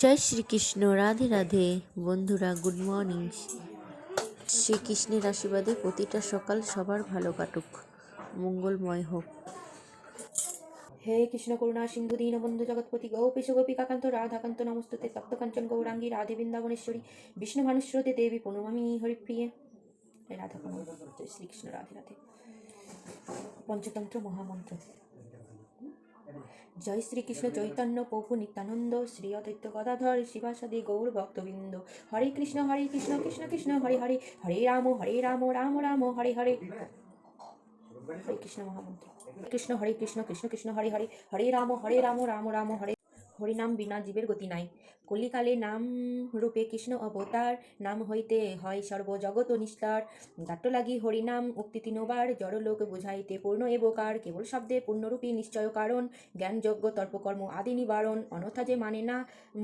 জয় শ্রীকৃষ্ণ, রাধে রাধে। বন্ধুরা good morning শ্রীকৃষ্ণের আশীর্বাদে প্রতিটা সকাল সবার ভালো কাটুক। মঙ্গলময় হোক। হে কৃষ্ণ করুণা, সিন্ধু দীনবন্ধু জগৎপতি গৌপীশ গোপিকাকান্ত, রাধাকান্ত নমস্তুতে তপ্ত কাঞ্চন গৌরাঙ্গী, রাধে বৃন্দাবনেশ্বরী, বিষ্ণু ভানুস্রোতে দেবী পনমামি হরিপ্রিয়ে। রাধা শ্রীকৃষ্ণ, রাধে রাধে। পঞ্চতন্ত্র মহামন্ত্র। জয় শ্রীকৃষ্ণ চৈতন্য প্রভু নিত্যানন্দ শ্রী অদৈত্য গদাধর শিবাসাদি গৌর ভক্তবৃন্দ। হরে কৃষ্ণ হরে কৃষ্ণ কৃষ্ণ কৃষ্ণ, হরে হরে হরে রাম হরে রাম রাম রাম, হরে হরে। হরে কৃষ্ণ মহামন্ত্র। কৃষ্ণ, হরে কৃষ্ণ কৃষ্ণ কৃষ্ণ, হরে হরে হরে রাম হরে রাম রাম রাম, হরে হরিনাম বিনা জীবের গতি নাই। কলিকালে নাম রূপে কৃষ্ণ অবতার, নাম হইতে হয় সর্বজগত নিস্তার দাট্ট লাগি হরিনাম, উক্তি তিনবার জড়লোক বুঝাইতে পূর্ণ এবকার কেবল শব্দে পূর্ণরূপী নিশ্চয় কারণ, জ্ঞানযোগ্য তর্পকর্ম আদি নিবারণ। অনথা যে মানে না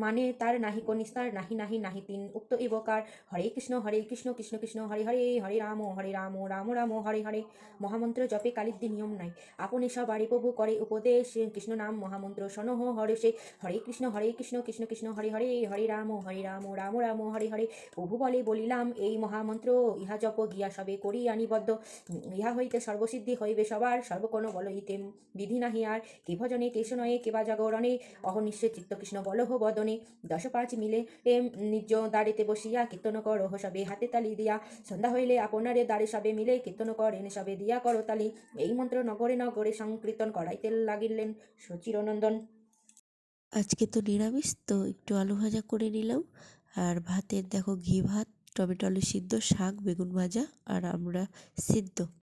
মানে তার নাহি কো নিস্তার, নাহি নাহি নাহি তিন উক্ত এবকার হরে কৃষ্ণ হরে কৃষ্ণ কৃষ্ণ কৃষ্ণ, হরে হরে হরে রাম হরে রাম রাম রাম, হরে হরে। মহামন্ত্র জপে কালিদ্দি নিয়ম নাই। আপনি সবারই প্রভু করে উপদেশ। কৃষ্ণ নাম মহামন্ত্র সনহ হরেষে। হরে কৃষ্ণ হরে কৃষ্ণ কৃষ্ণ কৃষ্ণ, হরে হরে হরে রাম হরে রাম রাম রাম, হরে হরে। প্রভু বলে বলিলাম, এই মহামন্ত্র ইহা জপ গিয়া সবে করি আনিবদ্ধ। ইহা হইতে সর্বসিদ্ধি হইবে সবার, সর্বকোণ বল ইতে বিধি নাহি আর। কে ভজনে কেশ নয়ে কেবা জাগরণে? অহনিশ্চয় চিত্ত কৃষ্ণ বলহ বদনে। দশ পাঁচ মিলে নিজ দাঁড়িতে বসিয়া কীর্তন কর, সবে হাতে তালি দিয়া। সন্ধ্যা হইলে আপনারে দ্বারে সবে মিলে কীর্তন করেন, সবে দিয়া করো তালি। এই মন্ত্র নগরে নগরে সংকীর্তন করাইতে লাগিলেন সচিরনন্দন। আজকে তো নিরামিষ, তো একটু আলু ভাজা করে নিলাম। আর ভাতের, দেখো ঘি ভাত, টমেটো, আলু সিদ্ধ, শাক, বেগুন ভাজা, আর আমরা সিদ্ধ।